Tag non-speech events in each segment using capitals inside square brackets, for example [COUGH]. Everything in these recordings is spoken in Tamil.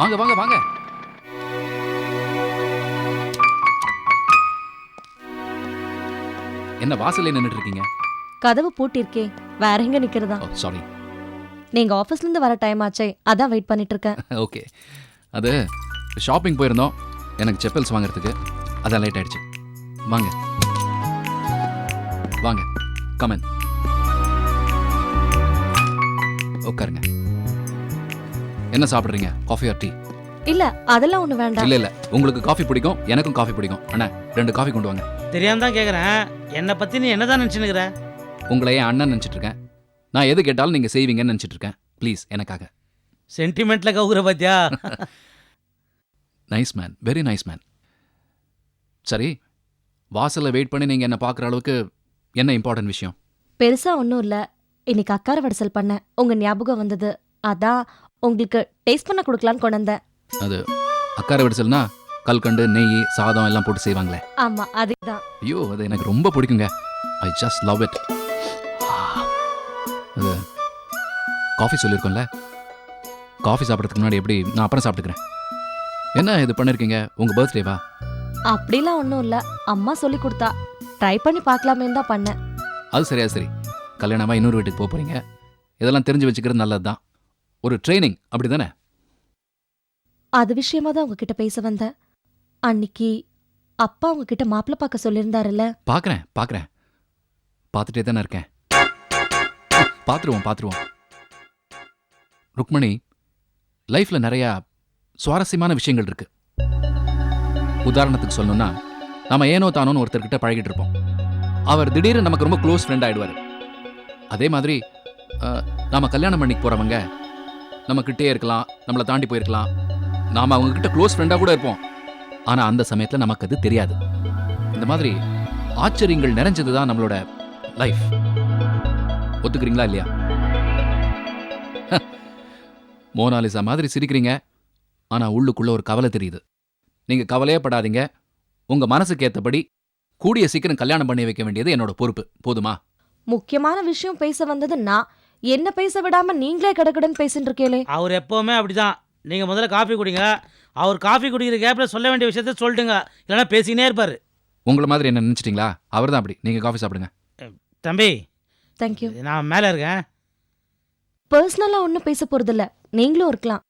வாங்க வாங்க வாங்க. என்ன வாசல்ல நின்னுட்டு இருக்கீங்க கதவு பூட்டிருக்கே வேற எங்க நிக்கிறதா? சாரி நீங்க ஆபீஸ்ல இருந்து வர டைம் ஆச்சே அதான் வெயிட் பண்ணிட்டு இருக்கேன் [LAUGHS] ஓகே. அது ஷாப்பிங் போயிருந்தோம் எனக்கு செப்பல்ஸ் வாங்குறதுக்கு அதான் லேட் ஆயிடுச்சு. வாங்க. வாங்க கமன் உட்காருங்க. என்ன சாப்பிடுறீங்க? காஃபி ஆர் டீ இல்ல அதெல்லாம் ஒண்ணு வேண்டாம். இல்ல இல்ல. உங்களுக்கு காஃபி பிடிக்கும் எனக்கும் காஃபி பிடிக்கும். அண்ணா ரெண்டு காஃபி கொண்டு வாங்க. தெரியாம தான் கேட்குறேன் என்னை பற்றி நீ என்னதான் நினச்சினுக்கிற உங்களை என் அண்ணன் நினைச்சிட்டு இருக்கேன். நான் எது கேட்டாலும் நீங்க செய்வீங்கன்னு நினைச்சிட்டு இருக்கேன். ப்ளீஸ் எனக்காக. சென்டிமெண்ட்டில் கவுக்குற பாத்தியா? Nice man very nice man சரி வாசல்ல வெயிட் பண்ணி நீங்க என்ன பார்க்குற அளவுக்கு என்ன இம்பார்ட்டன்ட் விஷயம்? பெருசா ஒண்ணும் இல்ல. இன்னைக்கு அக்கார வடசல் பண்ணேன். உங்க ஞாபகம் வந்தது. அதான் உங்களுக்கு டேஸ்ட் பண்ண கொடுக்கலான்னு கொண்டு வந்தேன். அது அக்கார விடுசல்னா கல்கண்டு நெய் சாதம் எல்லாம் போட்டு செய்வாங்களே. ஆமா அதுதான். ஐயோ அது எனக்கு ரொம்ப பிடிக்குங்க. ஐ ஜஸ்ட் லவ் இட் அது காஃபி சொல்லியிருக்கோம்ல. காஃபி சாப்பிட்றதுக்கு முன்னாடி எப்படி நான் அப்புறம் சாப்பிட்டுக்கிறேன். என்ன இது பண்ணிருக்கீங்க? உங்க பர்த்டேவா அப்படிலாம் ஒண்ணும் இல்ல. அம்மா சொல்லி கொடுத்தா. ட்ரை பண்ணி பார்க்கலாமேன்னு தான் பண்ணேன். அது சரியா சரி. கல்யாணமா இன்னொரு வீட்டுக்கு போக போறீங்க. இதெல்லாம் தெரிஞ்சு வச்சுக்கிறது நல்லது தான் ஒரு ட்ரைனிங் அப்படி தானே அது விஷயமா தான் உங்ககிட்ட பேச வந்தேன். அன்னிக்கு அப்பா உங்ககிட்ட மாப்பிள்ளை பார்க்க சொல்லியிருந்தாருல்ல? பார்க்குறேன் பார்க்குறேன். பார்த்துட்டே தானே இருக்கேன். பார்த்துருவோம் பார்த்துருவோம். ருக்மணி லைஃப்பில் நிறையா சுவாரஸ்யமான விஷயங்கள் இருக்கு. உதாரணத்துக்கு சொல்லணும்னா நம்ம ஏனோ தானோன்னு ஒருத்தர்கிட்ட பழகிட்டு இருப்போம். அவர் திடீர்னு நமக்கு ரொம்ப க்ளோஸ் ஃப்ரெண்ட் ஆயிடுவார். அதே மாதிரி நாம கல்யாணம் பண்ணிக்கு போகிறவங்க நம்ம கிட்டே இருக்கலாம் நம்மளை தாண்டி போயிருக்கலாம். நாம் அவங்கக்கிட்ட க்ளோஸ் ஃப்ரெண்டாக கூட இருப்போம். ஆனால் அந்த சமயத்தில் நமக்கு அது தெரியாது. இந்த மாதிரி ஆச்சரியங்கள் நிறைஞ்சது தான் நம்மளோட லைஃப் ஒத்துக்கிறீங்களா இல்லையா? மோனாலிசா மாதிரி சிரிக்கிறீங்க. ஆனால் உள்ளுக்குள்ள ஒரு கவலை தெரியுது. நீங்கள் கவலையே படாதீங்க. உங்கள் மனசுக்கு ஏற்றபடி கூடிய சீக்கிரம் கல்யாணம் பண்ணி வைக்க வேண்டியது என்னோட பொறுப்பு. போதுமா? முக்கியமான விஷயம் பேச வந்தது நான் என்ன பேச விடாம நீங்களே கடகடன்னு பேசிட்டு இருக்கீங்களே? அவர் எப்போவுமே அப்படிதான். நீங்கள் முதல்ல காஃபி குடிங்க. அவர் காஃபி குடிக்கிற கேப்பில் சொல்ல வேண்டிய விஷயத்த சொல்லிட்டுங்க இல்லைன்னா பேசினே இருப்பார். உங்கள மாதிரி என்ன நினைச்சிட்டீங்களா? அவர் தான் அப்படி. நீங்க காஃபி சாப்பிடுங்க. தம்பி. தேங்க்யூ நான் மேலே இருக்கேன். பர்சனலா ஒன்றும் பேச போறதில்ல. நீங்களும் இருக்கலாம்.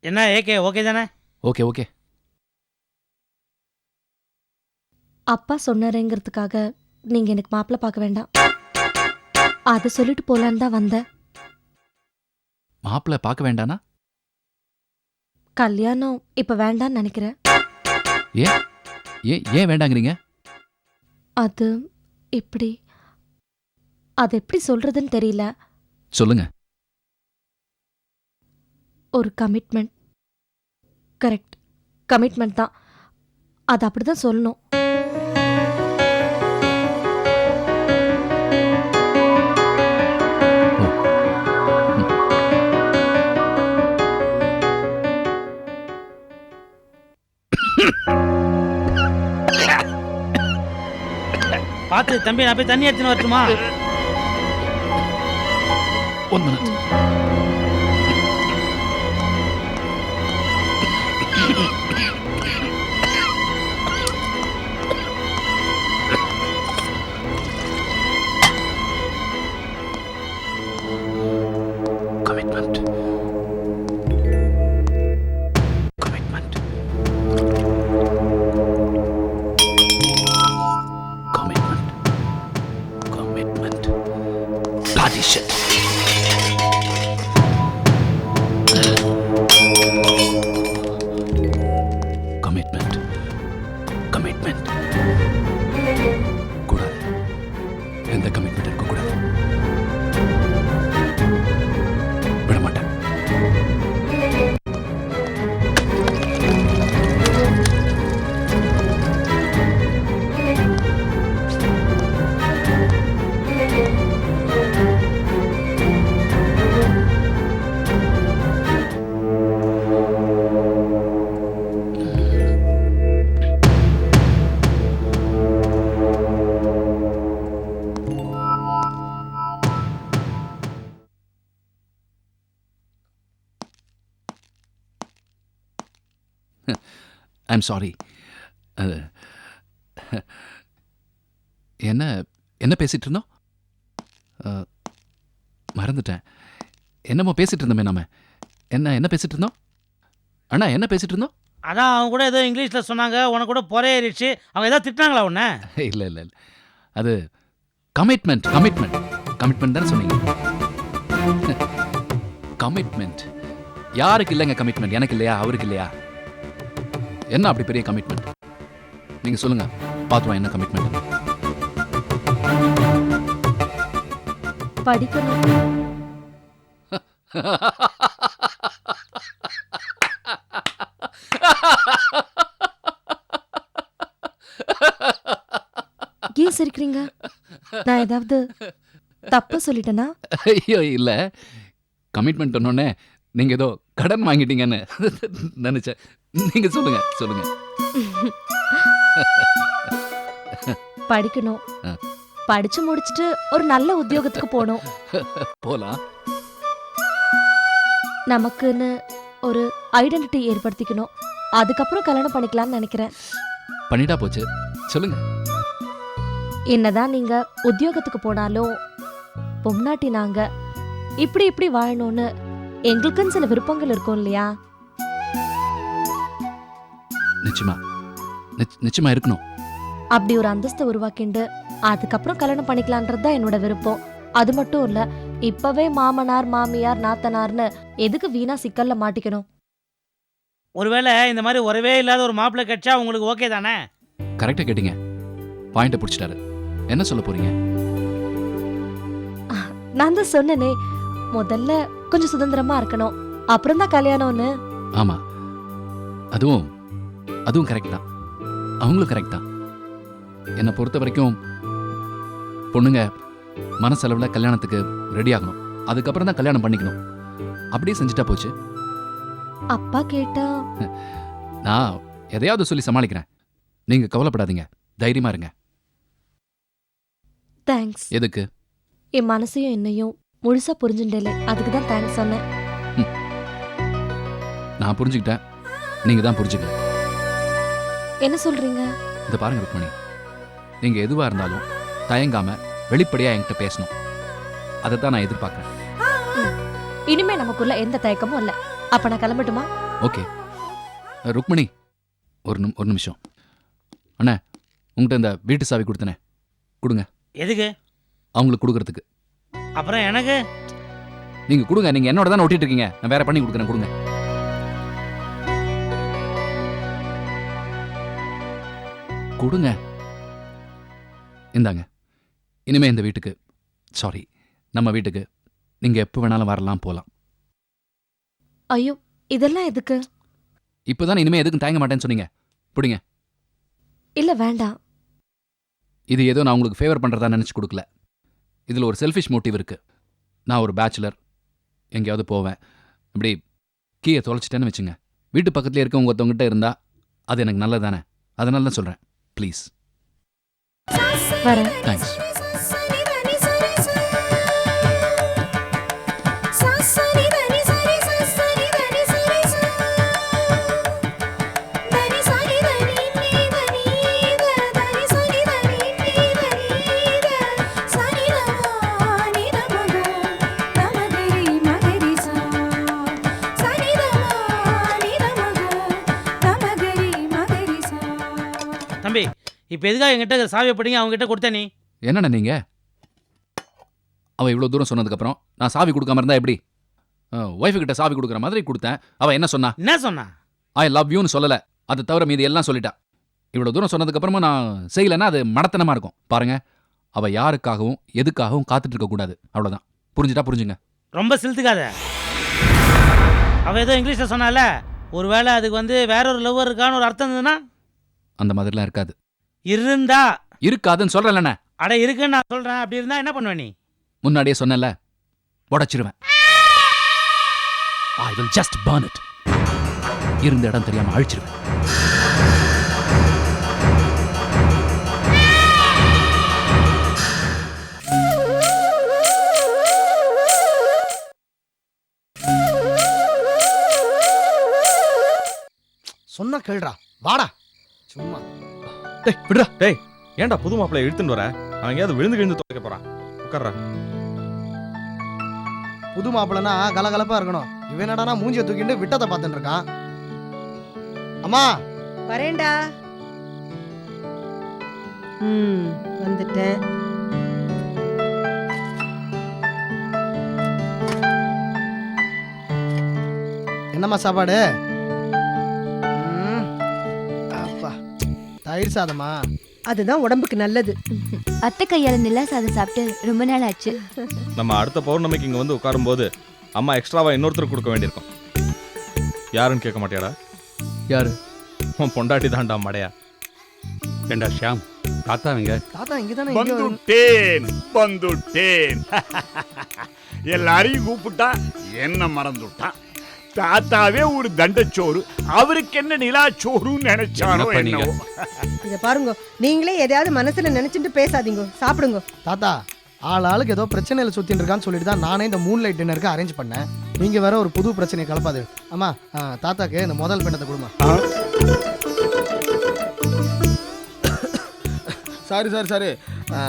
என்ன ஏகே ஓகே தானே? ஓகே ஓகே அப்பா சொன்னாரேங்கிறதுக்காக நீங்க எனக்கு மாப்பிள்ளை பார்க்க வேண்டாம். அதை சொல்லிட்டு போலான்னு தான் வந்தேன். மாப்பிள்ளை பார்க்க வேண்டானா? கல்யாணம் இப்ப வேண்டாம்னு நினைக்கிறேன். ஏன் ஏன் வேண்டாங்கிறீங்க? அது எப்படி அது எப்படி சொல்றதுன்னு தெரியல. சொல்லுங்க. ஒரு கமிட்மெண்ட் கரெக்ட் கமிட்மெண்ட் தான். அது அப்படிதான் சொல்லணும். பார்த்து தம்பி நான் போய் தண்ணி எடுத்துன்னு வரட்டுமா? One minute commitment commitment I'm sorry என்ன என்ன பேசிட்டு இருந்தோம் மறந்துட்டேன். என்னமோ பேசிட்டு இருந்தோமே நாம. என்ன என்ன பேசிட்டு இருந்தோம் அண்ணா என்ன பேசிட்டு இருந்தோம் அதான் அவங்க கூட ஏதோ இங்கிலீஷில் சொன்னாங்க உனக்கு கூட பொறையேறிடுச்சு அவங்க ஏதோ திட்டினாங்களா உன்னை? [LAUGHS] இல்லை இல்லை இல்லை. அது கமிட்மெண்ட் கமிட்மெண்ட் கமிட்மெண்ட் தானே சொன்னீங்க? [LAUGHS] கமிட்மெண்ட் யாருக்கு இல்லைங்க கமிட்மெண்ட் எனக்கு இல்லையா? அவருக்கு இல்லையா? என்ன அப்படி பெரிய கமிட்மெண்ட் நீங்கள் சொல்லுங்க. பார்த்துருவோம் என்ன கமிட்மெண்ட் படிக்கணும். ஏன் சிரிக்கிறீங்க? நான் ஏதாவது தப்பா சொல்லிட்டேனா? ஐயோ இல்லை. கமிட்மெண்ட் சொன்னோடனே நீங்கள் ஏதோ கடன் வாங்கிட்டீங்கன்னு நினச்சேன். நீங்கள் சொல்லுங்க சொல்லுங்க. படிக்கணும். படிச்சு முடிச்சிட்டு ஒரு நல்ல உத்தியோகத்துக்கு போகணும். போகலாம் நமக்குன்னு ஒரு ஐடென்டிட்டி ஏற்படுத்திக்கணும். அதுக்கப்புறம் கல்யாணம் பண்ணிக்கலாம்னு நினைக்கிறேன். பண்ணிட்டா போச்சு. சொல்லுங்க. என்னதான் நீங்க உத்தியோகத்துக்கு போனாலும் பொம்னாட்டி நாங்க இப்படி இப்படி வாழணும்னு எங்களுக்குன்னு சில விருப்பங்கள் இருக்கும் இல்லையா? நிச்சயமா. நிச்ச- நிச்சயமா இருக்கணும். அப்படி ஒரு அந்தஸ்தை உருவாக்கிண்டு அதுக்கப்புறம் கல்யாணம் பண்ணிக்கலான்றது தான் என்னோட விருப்பம். அது மட்டும் இல்ல இப்பவே மாமனார் மாமியார் நாத்தனார்னு எதுக்கு வீணா சிக்கல்ல மாட்டிக்கணும்? ஒருவேளை இந்த மாதிரி உறவே இல்லாத ஒரு மாப்பிள்ளை கிடைச்சா உங்களுக்கு ஓகே தானே? கரெக்டாக கேட்டீங்க. பாயிண்ட்டை பிடிச்சிட்டாரு. என்ன சொல்ல போறீங்க? நான் தான் சொன்னனே முதல்ல கொஞ்சம் சுதந்திரமா இருக்கணும். அப்புறம் தான் கல்யாணம்னு. ஆமா. அதுவும் அதுவும் கரெக்ட் தான். அவங்களும் கரெக்ட் தான். என்னை பொறுத்த வரைக்கும் பொண்ணுங்க மனசளவில் கல்யாணத்துக்கு ரெடி ஆகணும். அதுக்கப்புறம் தான் கல்யாணம் பண்ணிக்கணும். அப்படியே செஞ்சுட்டா போச்சு. அப்பா கேட்டா நான் எதையாவது சொல்லி சமாளிக்கிறேன். நீங்க கவலைப்படாதீங்க. தைரியமா இருங்க. தேங்க்ஸ் எதுக்கு? என் மனசையும் என்னையும் முழுசா புரிஞ்சுட்டேலே அதுக்கு தான் தேங்க்ஸ் சொன்னேன். நான் புரிஞ்சுக்கிட்டேன். நீங்க தான் புரிஞ்சுக்கல. என்ன சொல்றீங்க? இதை பாருங்க ருக்மணி. நீங்க எதுவா இருந்தாலும் தயங்காம வெளிப்படையா என்கிட்ட பேசணும். அதை தான் நான் எதிர்பார்க்கறேன். இனிமே நமக்குள்ள எந்த தயக்கமும் இல்ல. அப்ப நான் கிளம்பட்டுமா? ஓகே. ருக்மணி ஒரு நிம் ஒரு நிமிஷம். அண்ணா உங்கள்கிட்ட இந்த வீட்டு சாவி கொடுத்தனே. கொடுங்க. எதுக்கு? அவங்களுக்கு கொடுக்கறதுக்கு. அப்புறம் எனக்கு நீங்க கொடுங்க நீங்க என்னோட தானே ஒட்டிட்டு இருக்கீங்க. நான் வேற பண்ணி கொடுக்குறேன் கொடுங்க. கொடுங்க. இந்தாங்க. இனிமே இந்த வீட்டுக்கு சாரி நம்ம வீட்டுக்கு நீங்க எப்போ வேணாலும் வரலாம் போகலாம் ஐயோ இதெல்லாம் எதுக்கு? இப்போதான் இனிமே எதுக்கும் தயங்க மாட்டேன்னு சொன்னீங்க. பிடிங்க. இல்ல வேண்டாம். இது ஏதோ நான் உங்களுக்கு ஃபேவர் பண்ணுறதா நினச்சி கொடுக்கல. இதில் ஒரு செல்ஃபிஷ் மோட்டிவ் இருக்குது நான் ஒரு பேச்சுலர் எங்கேயாவது போவேன். இப்படி கீயை தொலைச்சிட்டேன்னு வச்சுங்க. வீட்டு பக்கத்துலேயே இருக்கவங்க ஒருத்தவங்ககிட்ட இருந்தால் அது எனக்கு நல்லது தானே? அதனால தான் சொல்கிறேன் ப்ளீஸ் தேங்க்ஸ் இப்போ எதுக்காக என்கிட்ட சாவியை படிங்க அவங்க கிட்ட கொடுத்த நீ. என்னண்ணே நீங்கள் அவள் இவ்வளோ தூரம் சொன்னதுக்கப்புறம் நான் சாவி கொடுக்காம இருந்தா எப்படி? ஒய்ஃபு கிட்ட சாவி கொடுக்குற மாதிரி கொடுத்தேன். அவள் என்ன சொன்னா? என்ன சொன்னா? ஐ லவ் யூன்னு சொல்லலை. அதை தவிர மீதி எல்லாம் சொல்லிட்டா. இவ்வளோ தூரம் சொன்னதுக்கப்புறமா நான் செய்யலைன்னா அது மடத்தனமாக இருக்கும். பாருங்க. அவள் யாருக்காகவும் எதுக்காகவும் காத்துட்டு இருக்கக்கூடாது அவ்வளோதான் புரிஞ்சுட்டா புரிஞ்சுங்க. ரொம்ப சிலுத்துக்காத. அவ ஏதோ இங்கிலீஷில் சொன்னால ஒருவேளை அதுக்கு வந்து வேற ஒரு லவ்வர் இருக்கான்னு ஒரு அர்த்தம் இருந்ததுன்னா? அந்த மாதிரிலாம் இருக்காது. இருந்தா. இருக்காதுன்னு சொல்கிறேன்லண்ணே அட இருக்குன்னு நான் சொல்றேன். அப்படி இருந்தா என்ன பண்ணுவ நீ? முன்னாடியே சொன்னேன்ல உடைச்சிருவேன். I will just burn it. இருந்த இடம் தெரியாம அழிச்சிருவேன். சொன்னா கேளுடா வாடா. சும்மா. டேய் விடுறா டேய் ஏன்டா புது மாப்பிள்ளை இழுத்துன்னு வர? அவன் எங்கேயாவது விழுந்து விழுந்து துவைக்க போறான். உட்கார்றா. புது மாப்பிள்ளனா கலகலப்பா இருக்கணும். இவன் என்னடானா மூஞ்சிய தூக்கிட்டு விட்டத்தை பார்த்துட்டு இருக்கான். அம்மா! வரேன்டா. ம் வந்துட்டேன். என்னம்மா சாப்பாடு? தயிர் சாதமா? அதுதான் உடம்புக்கு நல்லது. அத்தை கையால நிலா சாதம் சாப்பிட்டு ரொம்ப நாள் ஆச்சு. நம்ம அடுத்த பௌர்ணமிக்கு இங்க வந்து உட்காரும்போது அம்மா எக்ஸ்ட்ராவா இன்னொருத்தர் கொடுக்க வேண்டியிருக்கும். யாருன்னு கேட்க மாட்டியாடா? யாரு? உன் பொண்டாட்டி தான்டா மடையா. ஏண்டா ஷியாம் தாத்தாவங்க தாத்தா இங்கதானே வந்துட்டேன் வந்துட்டேன். [LAUGHS] எல்லாரையும் கூப்பிட்டா என்ன மறந்துட்டான். தாத்தாவே ஒரு தண்டச்சோறு. அவருக்கு என்ன நிலாச்சோறுன்னு நினைச்சானோ என்னப்பா நீங்க? என்னவோ. இத பாருங்க நீங்களே எதையாவது மனசுல நினைச்சிட்டு பேசாதீங்க சாப்பிடுங்க. தாத்தா ஆள் ஆளுக்கு ஏதோ பிரச்சனையில சுத்தின்னு இருக்கான்னு சொல்லிட்டு தான் நானே இந்த மூன் லைட் டின்னருக்கு அரேஞ்ச் பண்ணேன். நீங்க வேற ஒரு புது பிரச்சனையை கலப்பாது. அம்மா ஆ, தாத்தாக்கு இந்த முதல் பிண்டத்தை கொடுமா. Sorry sorry sorry.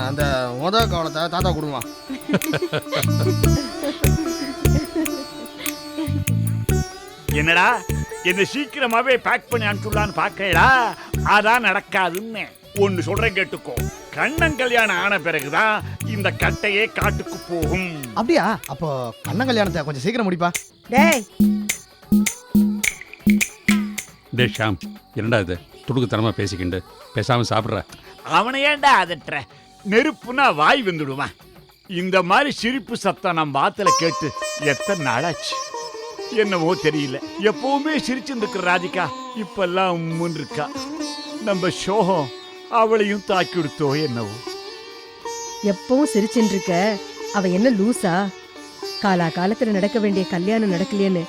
அந்த முத கவனத்தை தாத்தா கொடுமா. [LAUGHS] என்னடா? என்ன சீக்கிரமாவே பேக் பண்ணி அனுப்பிச்சுடலான்னு பார்க்கறா அதான் நடக்காதுன்னு. ஒன்னு சொல்றேன் கேட்டுக்கோ. கண்ணன் கல்யாணம் ஆன பிறகுதான் இந்த கட்டையே காட்டுக்கு போகும். அப்படியா? அப்போ கண்ணன் கல்யாணத்தை கொஞ்சம் சீக்கிரம் முடிப்பா. டேய். டே ஷியாம் என்னடா இது? துடுக்குத்தனமா பேசிக்கிண்டு. பேசாம சாப்பிட்ற. அவனை ஏன்டா அதட்டுற? நெருப்புனா வாய் வந்துடுவான். இந்த மாதிரி சிரிப்பு சத்தம் நம்ம ஆத்துல கேட்டு எத்தனை நாளாச்சு? என்னவோ தெரியல. எப்பவுமே சிரிச்சுட்டு இருக்கிற ராதிகா இப்பெல்லாம் உம்முன்னு இருக்கா. நம்ம சோகம் அவளையும் தாக்கி கொடுத்தோ என்னவோ. எப்பவும் சிரிச்சுட்டு இருக்க அவ என்ன லூசா? காலா காலத்துல நடக்க வேண்டிய கல்யாணம் நடக்கலையேன்னு.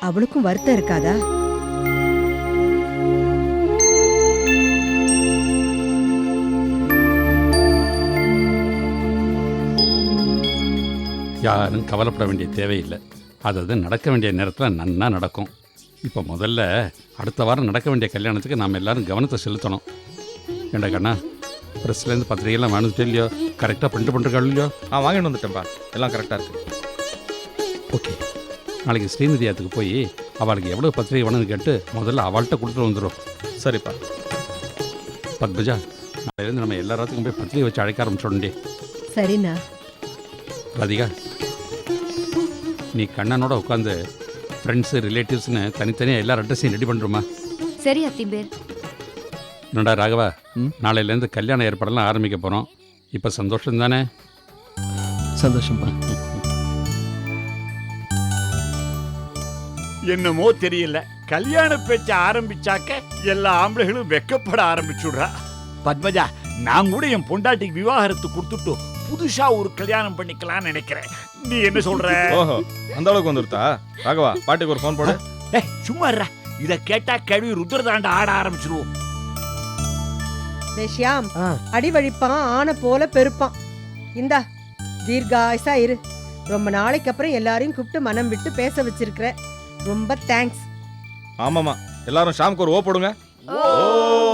அவளுக்கும் வருத்தம் இருக்காதா? யாரும் கவலைப்பட வேண்டிய தேவையில்லை. அது நடக்க வேண்டிய நேரத்தில் நன்னா நடக்கும். இப்போ முதல்ல அடுத்த வாரம் நடக்க வேண்டிய கல்யாணத்துக்கு நாம் எல்லாரும் கவனத்தை செலுத்தணும். ஏண்டா கண்ணா ப்ரெஸ்லேருந்து பத்திரிகைலாம் வாங்கிட்டு இல்லையோ? கரெக்டாக பிரிண்ட் பண்ணுறாள் இல்லையோ? ஆ வாங்கிட்டு வந்துட்டேன்ப்பா எல்லாம் கரெக்டா இருக்கு. ஓகே. நாளைக்கு ஸ்ரீநிதியாத்துக்கு போய் அவளுக்கு எவ்வளோ பத்திரிகை வேணும்னு கேட்டு முதல்ல அவள்கிட்ட கொடுத்துட்டு வந்துடும் சரிப்பா. பத்மஜா நாளையிலேருந்து நம்ம எல்லாத்துக்கும் போய் பத்திரிகை வச்சு அழைக்க ஆரம்பிச்சோண்டே சரிண்ணா. ராதிகா நீ கண்ணனோட உட்காந்து ஃப்ரெண்ட்ஸு ரிலேட்டிவ்ஸ்னு தனித்தனியாக எல்லா அட்ரஸையும் ரெடி பண்ணுறோமா சரி அத்திம்பேர். என்னடா ராகவா ம்? நாளையிலேருந்து கல்யாண ஏற்பாடெல்லாம் ஆரம்பிக்க போகிறோம் இப்போ சந்தோஷம் தானே? சந்தோஷம்ப்பா. என்னமோ தெரியல. கல்யாண பேச்ச ஆரம்பிச்சாக்க எல்லா ஆம்பளைகளும் வெக்கப்பட ஆரம்பிச்சுடுறா. பத்மஜா நான் கூட என் பொண்டாட்டிக்கு விவாகரத்து கொடுத்துட்டு புதுசா ஒரு கல்யாணம் பண்ணிக்கலாம்னு நினைக்கிறேன். நீ என்ன சொல்ற? ஓஹோ அந்த அளவுக்கு வந்துருத்தா? ராகவா பாட்டுக்கு ஒரு ஃபோன் போடு. ஏய், சும்மா இருடா. இத கேட்டா கேள்வி ருத்ரதாண்ட ஆட ஆரம்பிச்சிருவோம். டேய் ஷியாம் ஆ. அடி வழிப்பான் ஆனை போல பெருப்பான். இந்தா தீர்காயுசா இரு. ரொம்ப நாளைக்கு அப்புறம் எல்லாரையும் கூப்பிட்டு மனம் விட்டு பேச வச்சிருக்கிற. ரொம்ப தேங்க்ஸ் ஆமாமா எல்லாரும் ஷாமுக்கு ஒரு ஓ போடுங்க. ஓஹோ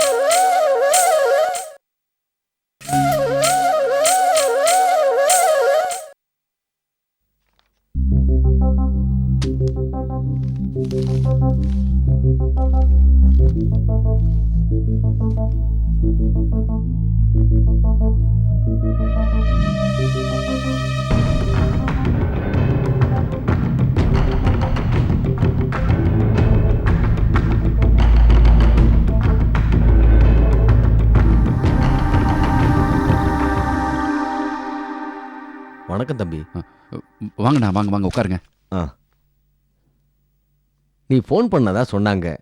வணக்கம் தம்பி. வாங்கண்ணா வாங்க வாங்க உட்காருங்க. நீ ஃபோன் பண்ணதா சொன்னாங்க.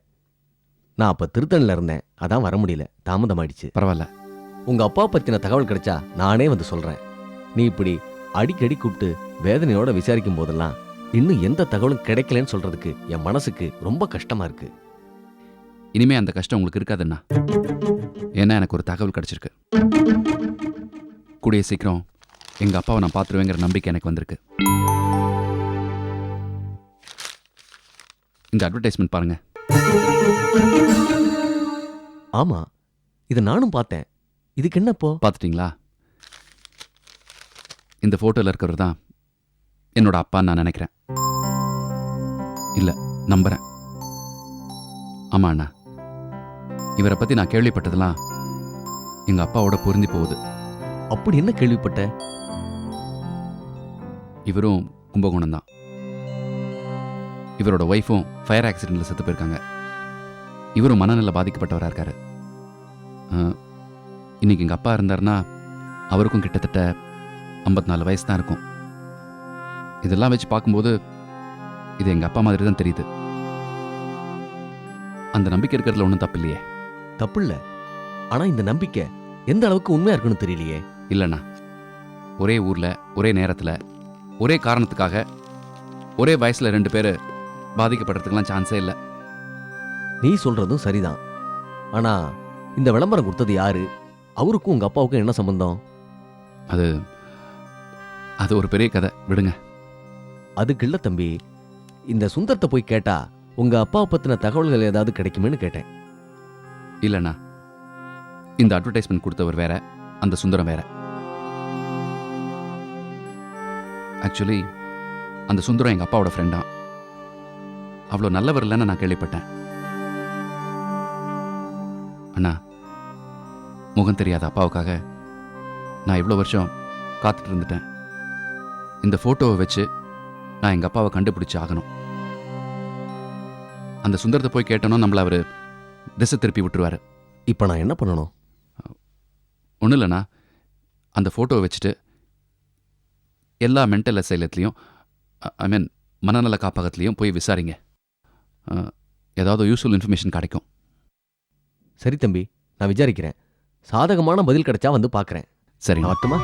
நான் அப்ப திருத்தணில இருந்தேன். அதான் வர முடியல. தாமதமாயிடுச்சு. பரவாயில்ல. உங்க அப்பா பத்தின தகவல் கிடைச்சா நானே வந்து சொல்றேன். நீ இப்படி அடிக்கடி கூப்பிட்டு வேதனையோட விசாரிக்கும் போதெல்லாம் இன்னும் எந்த தகவலும் கிடைக்கலன்னு சொல்றதுக்கு என் மனசுக்கு ரொம்ப கஷ்டமா இருக்கு. இனிமே அந்த கஷ்டம் உங்களுக்கு இருக்காதுண்ணா. ஏன்னா எனக்கு ஒரு தகவல் கிடைச்சிருக்கு. கூடிய சீக்கிரம் எங்கள் அப்பாவை நான் பார்த்துருவேங்கிற நம்பிக்கை எனக்கு வந்திருக்கு. இந்த அட்வர்டைஸ்மெண்ட் பாருங்க. ஆமா இதை நானும் பார்த்தேன். இதுக்கு என்னப்போ பார்த்துட்டிங்களா? இந்த ஃபோட்டோவில் இருக்கிறவர் தான் என்னோட அப்பான்னு நான் நினைக்கிறேன். இல்லை நம்புகிறேன் ஆமாம் அண்ணா. இவரை பற்றி நான் கேள்விப்பட்டதெல்லாம் எங்கள் அப்பாவோட பொருந்தி போகுது. அப்படி என்ன கேள்விப்பட்ட? இவரும் கும்பகோணம் தான். இவரோட ஒய்ஃபும் ஃபயர் ஆக்சிடெண்ட்டில் செத்து போயிருக்காங்க. இவரும் மனநல பாதிக்கப்பட்டவராக இருக்காரு. அஹ், இன்னைக்கு எங்கள் அப்பா இருந்தாருன்னா அவருக்கும் கிட்டத்தட்ட 54 நாலு வயசு தான் இருக்கும். இதெல்லாம் வச்சு பார்க்கும்போது இது எங்கள் அப்பா மாதிரி தான் தெரியுது. அந்த நம்பிக்கை இருக்கிறதுல ஒன்றும் தப்பு இல்லையே தப்பு இல்ல ஆனா இந்த நம்பிக்கை எந்த அளவுக்கு உண்மையா இருக்குன்னு தெரியலையே. இல்லைண்ணா. ஒரே ஊரில் ஒரே நேரத்தில் ஒரே காரணத்துக்காக ஒரே வயசில் ரெண்டு பேர் பாதிக்கப்படுறதுக்கெல்லாம் சான்ஸே இல்லை. நீ சொல்றதும் சரிதான். ஆனா இந்த விளம்பரம் கொடுத்தது யாரு? அவருக்கும் உங்க அப்பாவுக்கும் என்ன சம்பந்தம்? அது அது ஒரு பெரிய கதை. விடுங்க. அதுக்கு இல்ல தம்பி இந்த சுந்தரத்தை போய் கேட்டா உங்க அப்பாவை பத்தின தகவல்கள் ஏதாவது கிடைக்குமேன்னு கேட்டேன். இல்லைண்ணா. இந்த அட்வர்டைஸ்மெண்ட் கொடுத்தவர் வேற அந்த சுந்தரம் வேற. ஆக்சுவலி அந்த சுந்தரம் எங்கள் அப்பாவோட ஃப்ரெண்டா அவ்வளோ நல்லவர் இல்லைன்னு நான் கேள்விப்பட்டேன். அண்ணா முகம் தெரியாத அப்பாவுக்காக நான் இவ்வளோ வருஷம் காத்துட்டு இருந்துட்டேன். இந்த ஃபோட்டோவை வச்சு நான் எங்கள் அப்பாவை கண்டுபிடிச்சு ஆகணும். அந்த சுந்தரத்தை போய் கேட்டோன்னா நம்மள அவர் திசை திருப்பி விட்டுருவாரு. இப்ப நான் என்ன பண்ணணும்? ஒன்றும் இல்லைண்ணா. அந்த ஃபோட்டோவை வச்சுட்டு எல்லா மென்டல் அசைலத்துலேயும் ஐ மீன் மனநல காப்பகத்துலேயும் போய் விசாரிங்க. ஏதாவது யூஸ்ஃபுல் இன்ஃபர்மேஷன் கிடைக்கும். சரி தம்பி நான் விசாரிக்கிறேன். சாதகமான பதில் கிடைச்சா வந்து பார்க்கறேன் நான் வரட்டுமா?